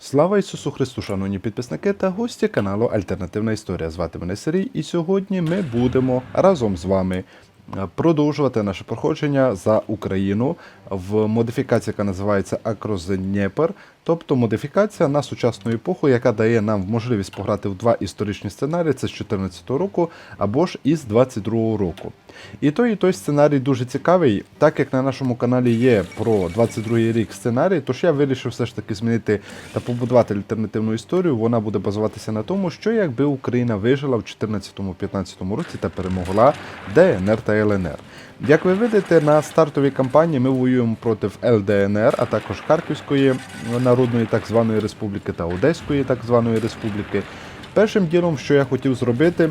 Слава Ісусу Христу, шановні підписники та гості каналу Альтернативна Історія. Звати мене Сергій, і сьогодні ми будемо разом з вами е, продовжувати наше проходження за Україну в модифікації, яка називається Акрозенєпер, тобто модифікація на сучасну епоху, яка дає нам можливість пограти в два історичні сценарії: це з 2014 року або ж із 22 року. І той, і той сценарій дуже цікавий, так як на нашому каналі є про 22 рік сценарій, тож я вирішив все ж таки змінити та побудувати альтернативну історію. Вона буде базуватися на тому, що якби Україна вижила в 2014-2015 році та перемогла ДНР та ЛНР. Як ви видите, на стартовій кампанії ми воюємо проти ЛДНР, а також Харківської Народної так званої республіки та Одеської так званої республіки. Першим ділом, що я хотів зробити,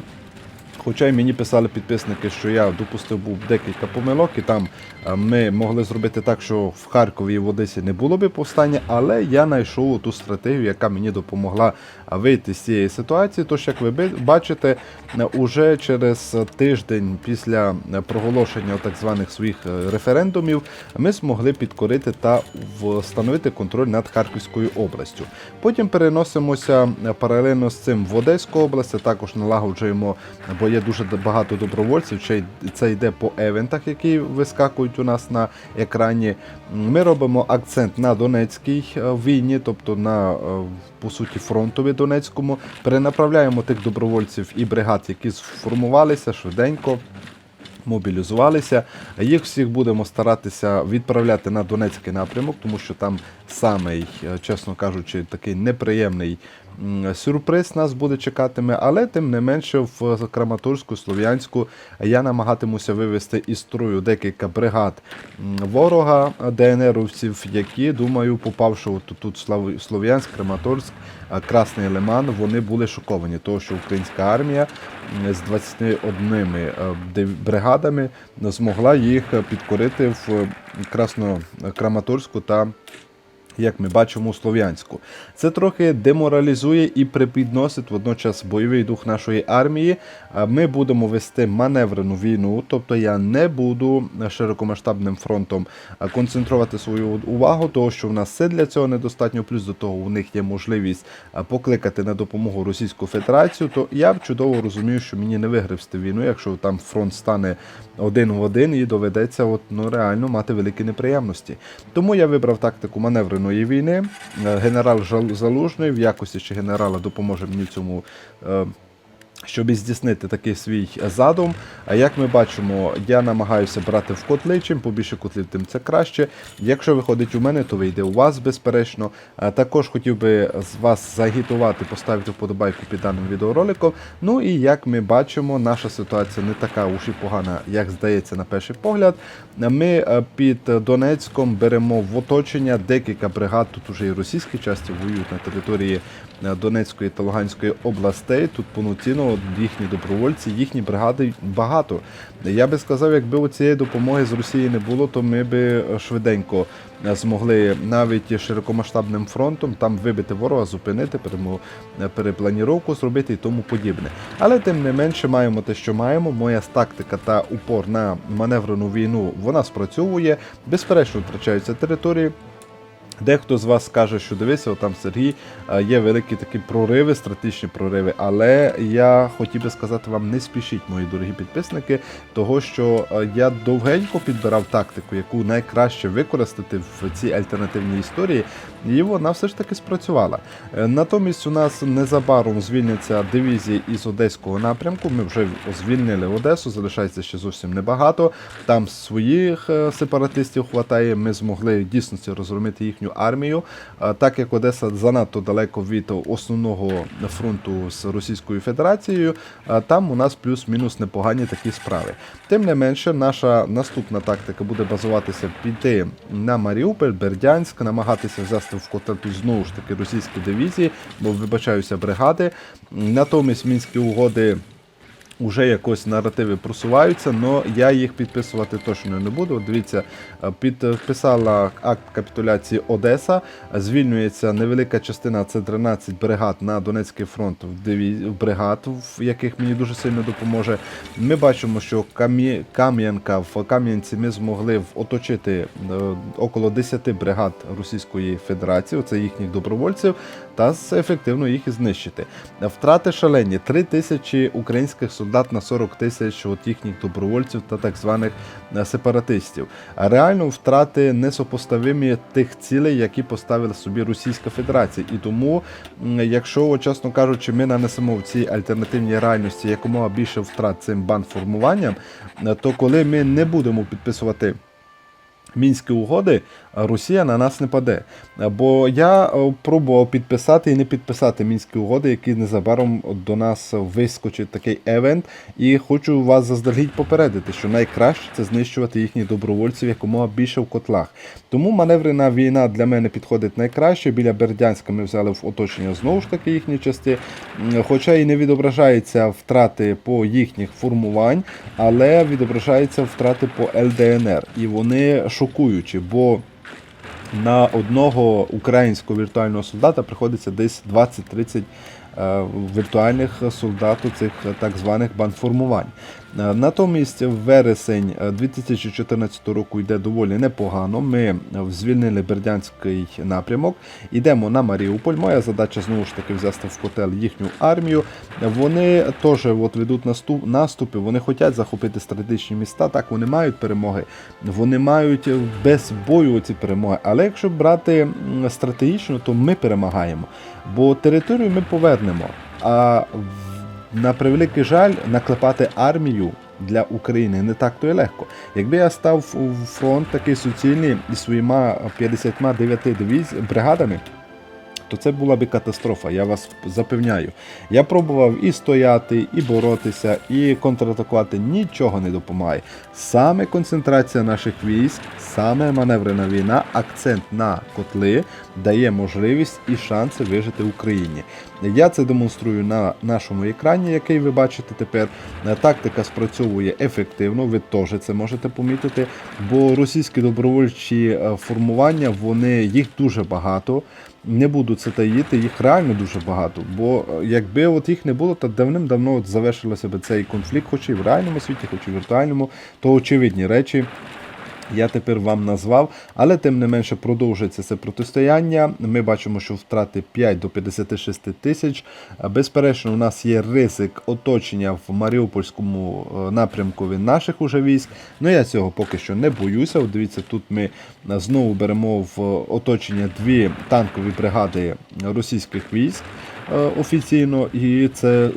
Хоча й мені писали підписники, що я допустив був декілька помилок, і там е, ми могли зробити так, що в Харкові і в Одесі не було би повстання, але я знайшов ту стратегію, яка мені допомогла е, вийти з цієї ситуації. Тож, як ви бачите, е, уже через тиждень після проголошення так званих своїх референдумів ми змогли підкорити та встановити контроль над Харківською областю. Потім переносимося паралельно з цим в Одеську область, також налагоджуємо, бо є дуже багато добровольців. Це йде по евентах, які вискакують у нас на екрані. Ми робимо акцент на Донецькій е, війні, тобто на е, по суті фронтові Донецькому. Перенаправляємо тих добровольців і бригад, які сформувалися швиденько мобілізувалися. Їх всіх будемо старатися відправляти на Донецький напрямок, тому що там самий, е, чесно кажучи, такий неприємний сюрприз нас буде чекатиме, але тим не менше в Краматорську, Слов'янську я намагатимуся вивести із строю декілька бригад ворога ДНРовців, які, думаю, попавши от тут Слов'янськ, Краматорськ, Красний Лиман, вони були шоковані, того, що українська армія з 21 е, бригадами змогла їх підкорити в Красно-Краматорську та як ми бачимо у Слов'янську. Це трохи деморалізує і припідносить водночас бойовий дух нашої армії. Ми будемо вести маневрену війну, тобто я не буду широкомасштабним фронтом концентрувати свою увагу, того що в нас все для цього недостатньо. Плюс до того у них є можливість покликати на допомогу Російську Федерацію. То я чудово розумію, що мені не вигребсти війну, якщо там фронт стане один в один і доведеться от, ну, реально мати великі неприємності. Тому я вибрав тактику маневреної війни. Е, Генерал Залужний в якості ще генерала допоможе мені в цьому. Е, щоб здійснити такий свій задум. А як ми бачимо, я намагаюся брати в котли. Чим побільше котлів, тим це краще. Якщо виходить у мене, то вийде у вас, безперечно. Також хотів би з вас загітувати, поставити вподобайку під даним відеороликом. Ну і як ми бачимо, наша ситуація не така уж і погана, як здається на перший погляд. Ми е, під Донецьком беремо в оточення декілька бригад. Тут уже і російські часті воюють на території е, Донецької та Луганської областей. Тут повноцінно їхні добровольці, їхні бригади багато. Я би сказав, якби у цієї допомоги з Росії не було, то ми би швиденько е, змогли навіть широкомасштабним фронтом там вибити ворога, зупинити, е, перепланіровку зробити і тому подібне. Але тим не менше маємо те, що маємо. Моя тактика та упор на маневрену війну вона спрацьовує. Безперечно, втрачаються території. Дехто з вас скаже, що дивися, там Сергій е, є великі такі прориви, стратегічні прориви. Але я хотів би сказати вам, не спішіть, мої дорогі підписники, того що е, я довгенько підбирав тактику, яку найкраще використати в цій альтернативній історії, і вона все ж таки спрацювала. Е, Натомість у нас незабаром звільняться дивізії із одеського напрямку. Ми вже звільнили Одесу, залишається ще зовсім небагато. Там своїх сепаратистів хватає. Ми змогли дійсності розгромити їхню армію. Е, Так як Одеса занадто далеко від основного фронту з Російською Федерацією, е, там у нас плюс-мінус непогані такі справи. Тим не менше, наша наступна тактика буде базуватися піти на Маріуполь, Бердянськ, намагатися взяти в котел знову ж таки російські дивізії, бо вибачаюся бригади. Натомість мінські угоди Уже якось наративи просуваються, але я їх підписувати точно не буду. От Дивіться, е, підписала акт капітуляції Одеса. Звільнюється невелика частина, це 13 бригад на Донецький фронт в бригад, в яких мені дуже сильно допоможе. Ми бачимо, що Кам'янка в Кам'янці ми змогли оточити е, около 10 бригад Російської Федерації, це їхніх добровольців, та ефективно їх знищити. Втрати шалені 3 тисячі українських солдат на 40 тисяч от їхніх добровольців та так званих е, сепаратистів. А реально втрати несопоставимі тих цілей, які поставила собі Російська Федерація. І тому, якщо, чесно кажучи, ми нанесемо в цій альтернативній реальності якомога більше втрат цим бандформуванням, е, то коли ми не будемо підписувати. Мінські угоди, Росія на нас не паде. Бо я е, пробував підписати і не підписати мінські угоди, які незабаром до нас вискочить такий евент. І хочу вас заздалегідь попередити, що найкраще це знищувати їхніх добровольців якомога більше в котлах. Тому маневрена війна для мене підходить найкраще. Біля Бердянська ми взяли в оточення знову ж таки їхні частини, хоча і не відображаються втрати по їхніх формувань, але відображаються втрати по ЛДНР. І вони шокуючі, бо на одного українського віртуального солдата приходиться десь 20-30 е, віртуальних солдат у цих так званих бандформувань. Е, Натомість вересень е, 2014 року йде доволі непогано. Ми е, звільнили Бердянський напрямок, йдемо на Маріуполь. Моя задача знову ж таки взяти в котел їхню армію. Вони теж от ведуть наступ, наступи, вони хочуть захопити стратегічні міста. Так, вони мають перемоги, вони мають е, без бою ці перемоги. Але якщо брати стратегічно, то ми перемагаємо. Бо територію ми повернемо. А на превеликий жаль, наклепати армію для України не так то й легко. Якби я став у фронт такий суцільний із своїми 59 дивізій бригадами, то це була би катастрофа, я вас запевняю. Я пробував і стояти, і боротися, і контратакувати, нічого не допомагає. Саме концентрація наших військ, саме маневрена війна, акцент на котли дає можливість і шанси вижити Україні. Я це демонструю на нашому екрані, який ви бачите тепер. Тактика спрацьовує ефективно, ви теж це можете помітити, бо російські добровольчі е, формування, вони їх дуже багато. Не буду це таїти, їх реально дуже багато. Бо е, якби от їх не було, то давним-давно от завершилося б цей конфлікт, хоч і в реальному світі, хоч і в віртуальному, то очевидні речі. Я тепер вам назвав, але тим не менше продовжується це протистояння. Ми бачимо, що втрати 5 до 56 тисяч. Безперечно, у нас є ризик оточення в Маріупольському е, напрямку від наших уже військ. Ну я цього поки що не боюся. От дивіться, тут ми знову беремо в оточення дві танкові бригади російських військ офіційно, і це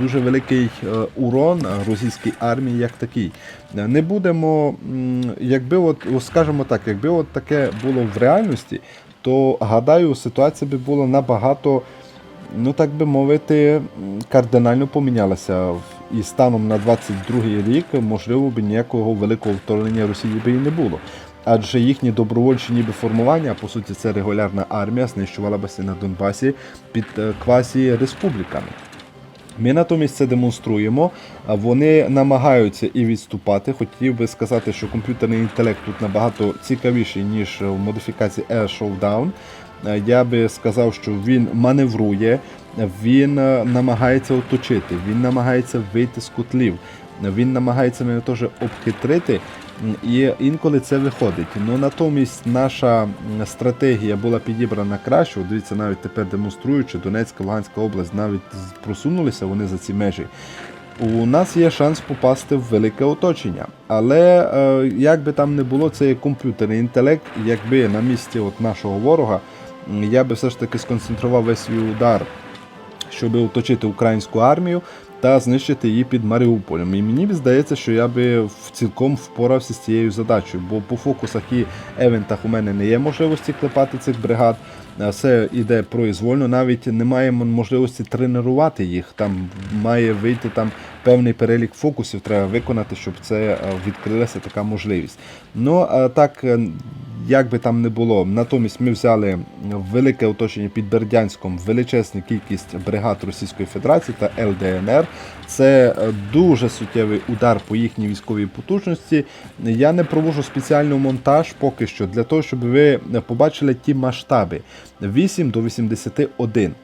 дуже великий е, урон російській армії як такій. Е, Не будемо, якби от, скажімо так, якби от таке було в реальності, то гадаю, ситуація би була набагато, ну так би мовити, кардинально помінялася. І станом на 22 рік, можливо, б ніякого великого вторгнення Росії би і не було. Адже їхні добровольчі ніби формування, по суті, це регулярна армія, знищувалася на Донбасі під е, квасі республіками. Ми натомість це демонструємо. Вони намагаються і відступати. Хотів би сказати, що комп'ютерний інтелект тут набагато цікавіший, ніж в модифікації Air Showdown. Е, Я би сказав, що він маневрує, він е, намагається оточити, він намагається вийти з котлів, він намагається мене теж обхитрити. І інколи це виходить. Ну натомість наша стратегія була підібрана краще. Дивіться, навіть тепер демонструючи, Донецька, Луганська область навіть просунулися вони за ці межі. У нас є шанс попасти в велике оточення. Але е, як би там не було, це є комп'ютерний інтелект. Якби на місці от нашого ворога, я би все ж таки сконцентрував весь свій удар щоб оточити українську армію та знищити її під Маріуполем. І мені здається, що я би цілком впорався з цією задачею, бо по фокусах і евентах у мене не є можливості клепати цих бригад. Все йде произвольно, навіть немає можливості тренувати їх. Там має вийти там певний перелік фокусів, треба виконати, щоб це відкрилася така можливість. Ну а так. Е, як би там не було, натомість ми взяли велике оточення під Бердянськом, величезну кількість бригад Російської Федерації та ЛДНР. Це е, дуже суттєвий удар по їхній військовій потужності. Я не провожу спеціальний монтаж поки що для того, щоб ви побачили ті масштаби 8 до 81.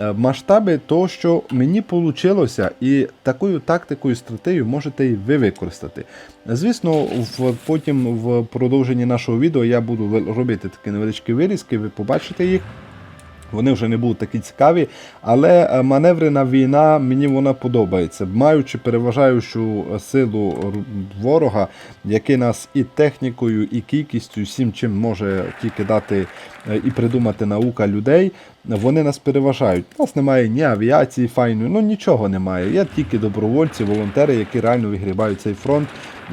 Е, Масштаби того, що мені вийшло, і такою тактикою, стратегією можете і ви використати. Звісно, в, потім в продовженні нашого відео я буду робити такі невеличкі вирізки, ви побачите їх. Вони вже не будуть такі цікаві, але е, маневрена війна мені вона подобається. Маючи переважаючу силу ворога, який нас і технікою, і кількістю, всім чим може тільки дати і придумати наука людей, вони нас переважають. У нас немає ні авіації файної, ну нічого немає. Є тільки добровольці, волонтери, які реально вигрібають цей фронт.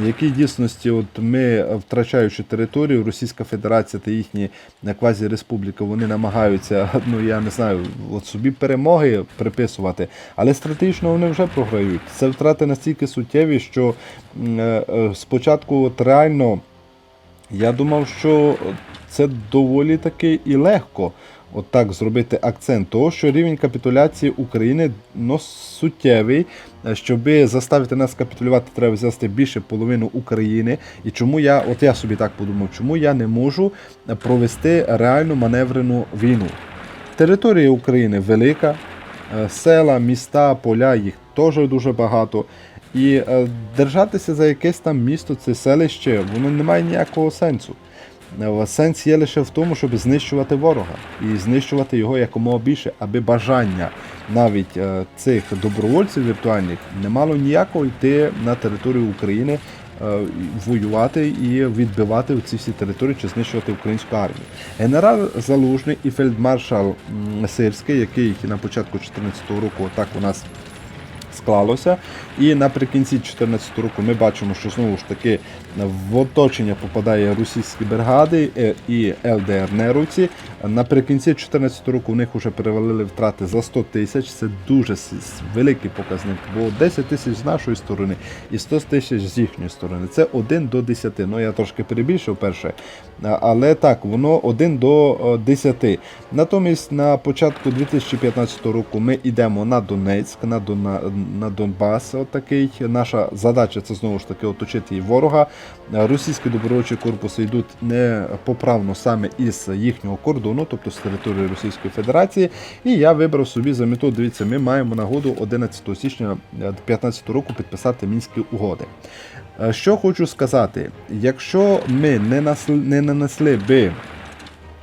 Які дійсності, от ми, е, втрачаючи територію, Російська Федерація та їхні е, квазі-республіки, вони намагаються, ну я не знаю, от собі перемоги приписувати, але стратегічно вони вже програють. Це втрати настільки суттєві, що е, е, спочатку от реально я думав, що це доволі таки і легко. От так зробити акцент того, що рівень капітуляції України ну, суттєвий. Е, Щоб заставити нас капітулювати, треба взяти більше половину України. І чому я, от я собі так подумав, чому я не можу е, провести реальну маневрену війну? Територія України велика, е, села, міста, поля, їх теж дуже багато. І держатися за якесь там місто, це селище, воно не має ніякого сенсу. Е, Сенс є лише в тому, щоб знищувати ворога і знищувати його якомога більше, аби бажання навіть е, цих добровольців віртуальних не мало ніякого йти на територію України, е, воювати і відбивати ці всі території чи знищувати українську армію. Генерал Залужний і фельдмаршал Сирський, який на початку 2014 року так у нас склалося. І наприкінці 2014 року ми бачимо, що знову ж таки в оточення попадає російські бригади е, і ЛДР-неровці. Наприкінці 2014 року у них вже перевалили втрати за 100 тисяч. Це дуже великий показник, бо 10 тисяч з нашої сторони і 100 тисяч з їхньої сторони. Це 1 до 10. Ну я трошки перебільшив перше, але так, воно 1 до е, 10. Натомість на початку 2015 року ми йдемо на Донецьк, на, Донбас. Отакий. Наша задача це знову ж таки оточити ворога. Е, Російські добровольчі корпуси йдуть непоправно саме із їхнього кордону, тобто з території Російської Федерації. І я вибрав собі за мету. Дивіться, ми маємо нагоду 11 січня 2015 року підписати мінські угоди. Е, Що хочу сказати, якщо ми не, насли, не нанесли би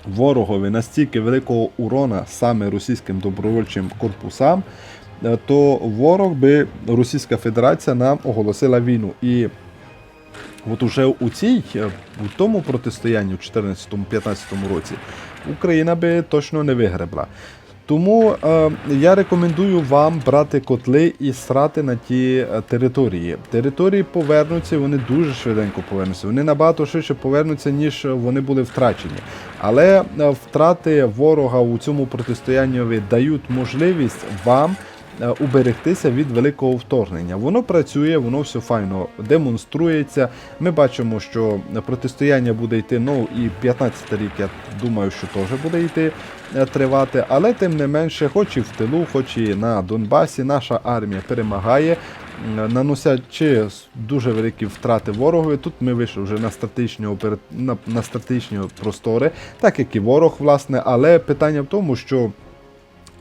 ворогові настільки великого урона саме російським добровольчим корпусам, е, то ворог би Російська Федерація нам оголосила війну. І от уже у цій, е, у тому протистоянні в 2014-2015 році Україна би точно не вигребла. Тому е, я рекомендую вам брати котли і срати на ті е, території. Території повернуться, вони дуже швиденько повернуться. Вони набагато швидше повернуться, ніж вони були втрачені. Але е, втрати ворога у цьому протистоянні дають можливість вам уберегтися від великого вторгнення. Воно працює, воно все файно демонструється. Ми бачимо, що протистояння буде йти. Ну і 15 рік, я думаю, що теж буде йти е, тривати. Але тим не менше, хоч і в тилу, хоч і на Донбасі, наша армія перемагає. Наносячи дуже великі втрати ворогові, тут ми вийшли вже на стратегічні опера... на, на стратегічні простори, так як і ворог, власне. Але питання в тому, що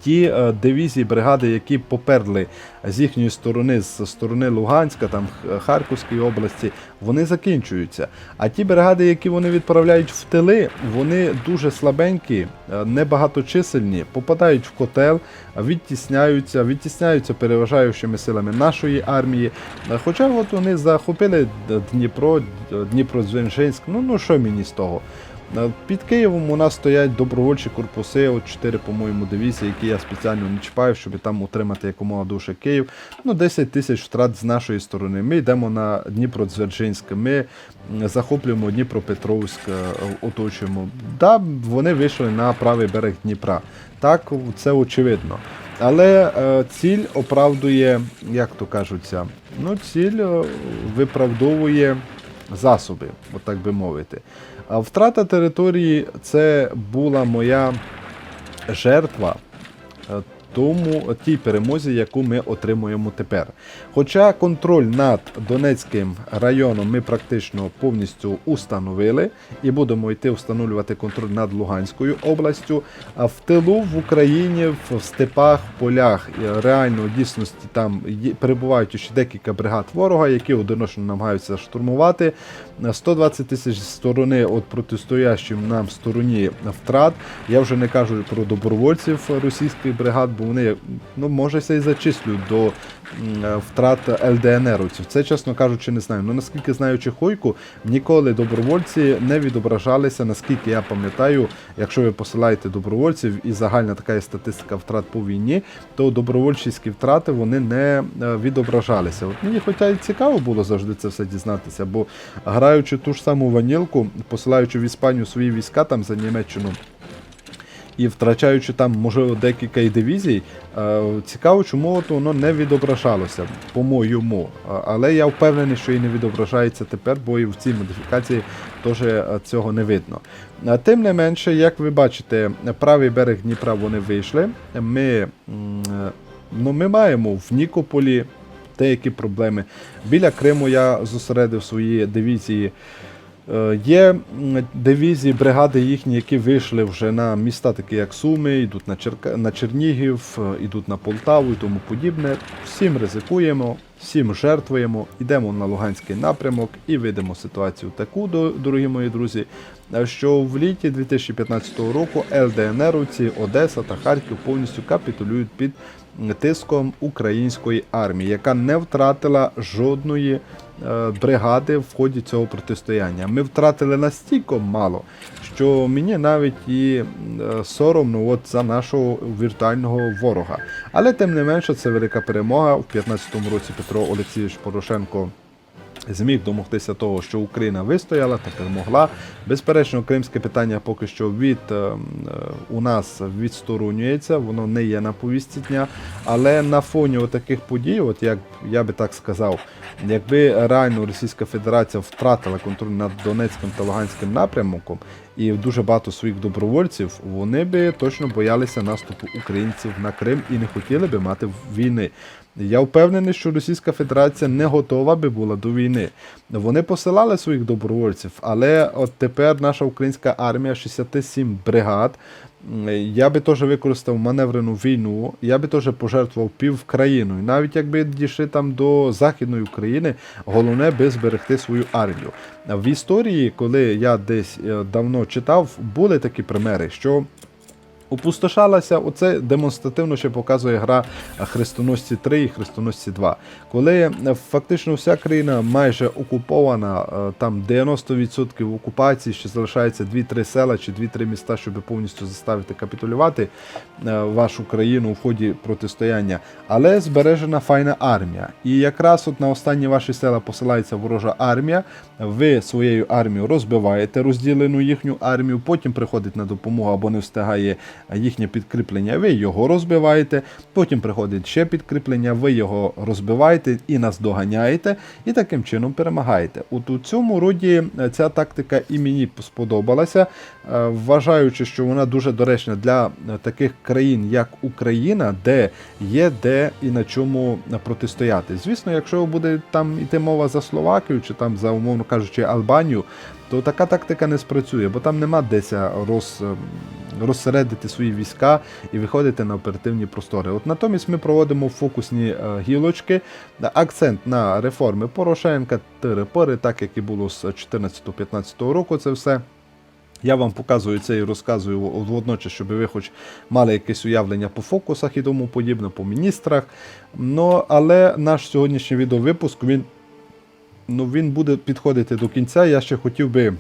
ті е, дивізії, бригади, які поперли з їхньої сторони, з сторони Луганська, там Харківської області, вони закінчуються. А ті бригади, які вони відправляють в тили, вони дуже слабенькі, е, небагаточисельні, попадають в котел, відтісняються, відтісняються переважаючими силами нашої армії. Е, Хоча от вони захопили Дніпро, Д- ну ну що мені з того? Під Києвом у нас стоять добровольчі корпуси, от 4, по-моєму, дивізії, які я спеціально не чіпаю, щоб там утримати якомога душе Київ. Ну, 10 тисяч втрат з нашої сторони. Ми йдемо на Дніпродзержинськ, ми захоплюємо Дніпропетровськ, е, оточуємо. Да, вони вийшли на правий берег Дніпра. Так, це очевидно. Але е, ціль оправдує, як то кажуться, ну, ціль е, виправдовує засоби, от так би мовити. Втрата території це була моя жертва е, тому тій перемозі, яку ми отримуємо тепер. Хоча контроль над Донецьким районом ми практично повністю установили і будемо йти встановлювати контроль над Луганською областю, а в тилу в Україні, в степах, в полях реально в дійсності там перебувають ще декілька бригад ворога, які одиночно намагаються штурмувати. 120 тисяч сторони от протистоящим нам стороні втрат. Я вже не кажу про добровольців російських бригад, бо вони ну може ся і зачислюють до втрат ЛДНРовців. Це, чесно кажучи, не знаю. Ну наскільки знаю Чехойку, ніколи добровольці не відображалися, наскільки я пам'ятаю, якщо ви посилаєте добровольців і загальна така є статистика втрат по війні, то добровольчі втрати вони не е, відображалися. От мені хоча й цікаво було завжди це все дізнатися, бо граючи ту ж саму ванілку, посилаючи в Іспанію свої війська там за Німеччину. І втрачаючи там, можливо, декілька і дивізій, е, цікаво, чому от воно не відображалося, по-моєму. Але я впевнений, що і не відображається тепер, бо і в цій модифікації теж е, цього не видно. Тим не менше, як ви бачите, правий берег Дніпра вони вийшли. Ми, е, ну, ми маємо в Нікополі деякі проблеми. Біля Криму я зосередив свої дивізії. Е, Є дивізії, бригади їхні, які вийшли вже на міста, такі як Суми, йдуть на, Черка... на Чернігів, е, йдуть на Полтаву і тому подібне. Всім ризикуємо, всім жертвуємо, йдемо на Луганський напрямок і видимо ситуацію таку, дорогі мої друзі, е, що в літі 2015 року ЛДНРовці, Одеса та Харків повністю капітулюють під тиском української армії, яка не втратила жодної е, бригади в ході цього протистояння. Ми втратили настільки мало, що мені навіть і е, соромно от за нашого віртуального ворога. Але тим не менше, це велика перемога. в 2015 році Петро Олексійович Порошенко. Зміг домогтися того, що Україна вистояла та перемогла. Безперечно, кримське питання поки що від е, е, у нас відсторонюється, воно не є на повістці дня. Але на фоні таких подій, от як я би так сказав, якби реально Російська Федерація втратила контроль над Донецьким та Луганським напрямком і дуже багато своїх добровольців, вони би точно боялися наступу українців на Крим і не хотіли би мати війни. Я впевнений, що Російська Федерація не готова би була до війни. Вони посилали своїх добровольців, але от тепер наша українська армія 67 бригад. Я би теж використав маневрену війну, я би теж пожертвував пів країну. Навіть якби дійшли там до Західної України, головне би зберегти свою армію. В історії, коли я десь е, давно читав, були такі примери, що Опустошалася, оце демонстративно ще показує гра Хрестоносці 3 і Хрестоносці 2. Коли е, фактично вся країна майже окупована, е, там 90% окупації, ще залишається 2-3 села чи 2-3 міста, щоб повністю заставити капітулювати е, вашу країну у ході протистояння, але збережена файна армія. І якраз от на останні ваші села посилається ворожа армія. Ви своєю армією розбиваєте розділену їхню армію, потім приходить на допомогу або не встигає їхнє підкріплення, ви його розбиваєте, потім приходить ще підкріплення, ви його розбиваєте і наздоганяєте, і таким чином перемагаєте. От у цьому роді е, ця тактика і мені сподобалася, е, вважаючи, що вона дуже доречна для е, таких країн, як Україна, де є де і на чому протистояти. Звісно, якщо буде там іти мова за Словакію чи там за умовно кажучи Албанію, то така тактика не спрацює, бо там нема деся роз, ем, розсередити свої війська і виходити на оперативні простори. От натомість ми проводимо фокусні е, гілочки, акцент на реформи Порошенка, тири-пори, так як і було з 2014-2015 року. Це все. Я вам показую це і розказую водночас, щоб ви хоч мали якесь уявлення по фокусах і тому подібне, по міністрах. Ну, але наш сьогоднішній відеовипуск, він, ну, він буде підходити до кінця. Я ще хотів би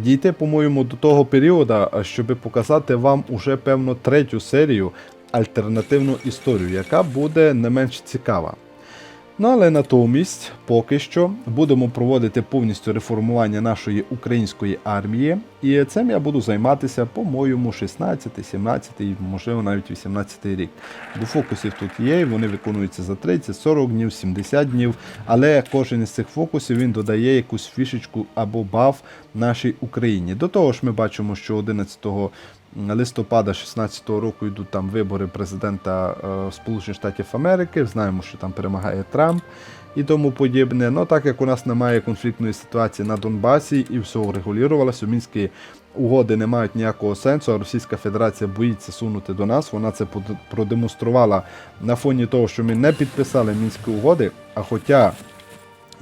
дійти, по-моєму, до того періоду, щоб показати вам уже певно третю серію альтернативну історію, яка буде не менш цікава. Ну але натомість, поки що, будемо проводити повністю реформування нашої української армії, і цим я буду займатися, по-моєму, 16, 17, можливо, навіть 18 рік. Бо фокусів тут є, і вони виконуються за 30, 40 днів, 70 днів. Але кожен із цих фокусів він додає якусь фішечку або баф нашій Україні. До того ж, ми бачимо, що 11 листопада 16-го року йдуть там вибори президента е, Сполучених Штатів Америки. Знаємо, що там перемагає Трамп і тому подібне. Ну так як у нас немає конфліктної ситуації на Донбасі і все урегулювалося, мінські угоди не мають ніякого сенсу, а Російська Федерація боїться сунути до нас. Вона це продемонструвала на фоні того, що ми не підписали мінські угоди. А хоча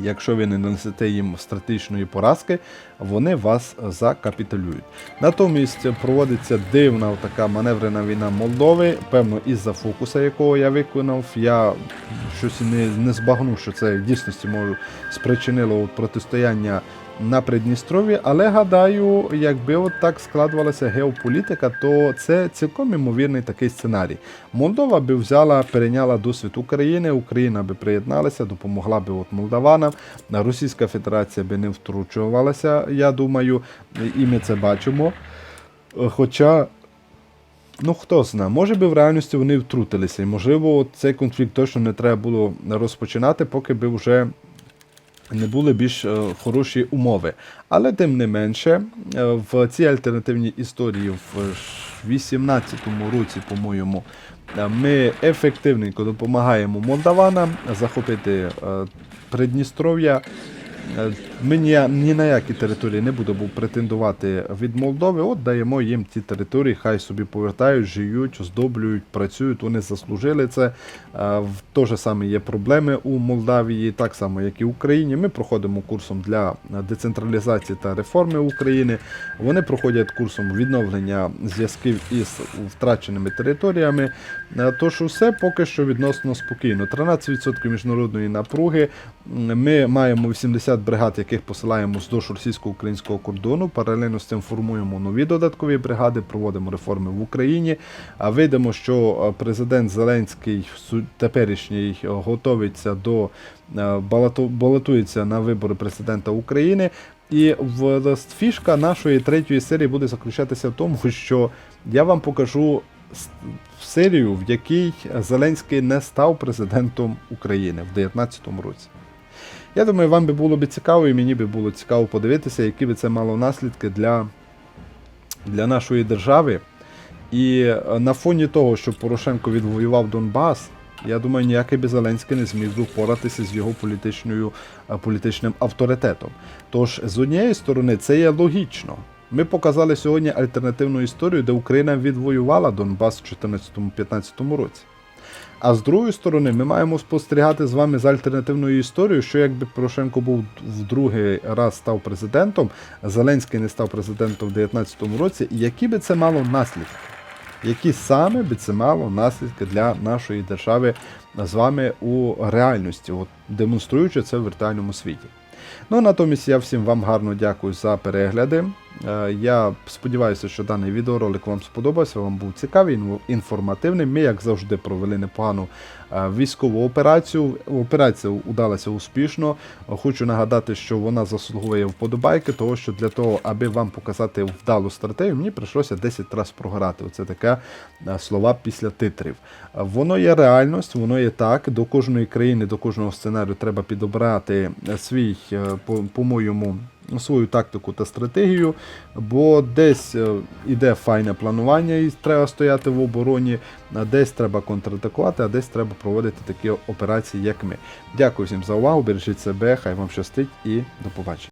Якщо ви не нанесете їм стратегічної поразки, вони вас закапітулюють. Натомість проводиться дивна така маневрена війна Молдови, певно, із-за фокуса, якого я виконав. Я щось не, не збагнув, що це в дійсності можу спричинило от протистояння на Придністров'ї, але гадаю, якби от так складувалася геополітика, то це цілком імовірний такий сценарій. Молдова би взяла, перейняла досвід України, Україна би приєдналася, допомогла би от молдаванам. Російська Федерація би не втручувалася, я думаю, і ми це бачимо. Хоча. Ну, хто знає, може би в реальності вони втрутилися, і можливо, цей конфлікт точно не треба було розпочинати, поки би вже не були більш е, хороші умови. Але тим не менше, е, в цій альтернативній історії в 18-му році, по-моєму, е, ми ефективненько допомагаємо молдаванам захопити Придністров'я. Ми ні, на які території не будемо претендувати від Молдови. От даємо їм ті території, хай собі повертають, живуть, оздоблюють, працюють. Вони заслужили це. Е, В то же саме є проблеми у Молдавії, так само як і в Україні. Ми проходимо курсом для децентралізації та реформи України. Вони проходять курсом відновлення зв'язків із втраченими територіями. Е, Тож усе поки що відносно спокійно. 13% міжнародної напруги. Ми маємо 80 бригад, яких посилаємо вздовж російсько-українського кордону. Паралельно з цим формуємо нові додаткові бригади, проводимо реформи в Україні. А видимо, що е, президент Зеленський теперішній е, готовиться до е, балотується на вибори президента України. І в фішка нашої третьої серії буде заключатися в тому, що я вам покажу серію, в якій Зеленський не став президентом України в 2019 році. Я думаю, вам би було б цікаво, і мені би було цікаво подивитися, які би це мало наслідки для, для нашої держави. І е, на фоні того, що Порошенко відвоював Донбас, я думаю, ніякий би Зеленський не зміг би впоратися з його політичною, е, політичним авторитетом. Тож, з однієї сторони, це є логічно. Ми показали сьогодні альтернативну історію, де Україна відвоювала Донбас в 2014-2015 році. А з другої сторони, ми маємо спостерігати з вами з альтернативною історією, що якби Порошенко був в другий раз став президентом, Зеленський не став президентом в 2019 році, які би це мало наслідки? Які саме би це мало наслідки для нашої держави з вами у реальності, от, демонструючи це в віртуальному світі? Ну, натомість я всім вам гарно дякую за перегляди. Е, Я сподіваюся, що даний відеоролик вам сподобався, вам був цікавий, інформативний. Ми, як завжди, провели непогану е, військову операцію. Операція удалася успішно. Хочу нагадати, що вона заслуговує вподобайки, того що для того, аби вам показати вдалу стратегію, мені прийшлося 10 разів програти. Оце таке е, слова після титрів. Воно є реальність, воно є так. До кожної країни, до кожного сценарію треба підобрати свій, е, по- по-моєму, свою тактику та стратегію, бо десь е, іде файне планування і треба стояти в обороні, а десь треба контратакувати, а десь треба проводити такі операції, як ми. Дякую всім за увагу, бережіть себе, хай вам щастить і до побачення.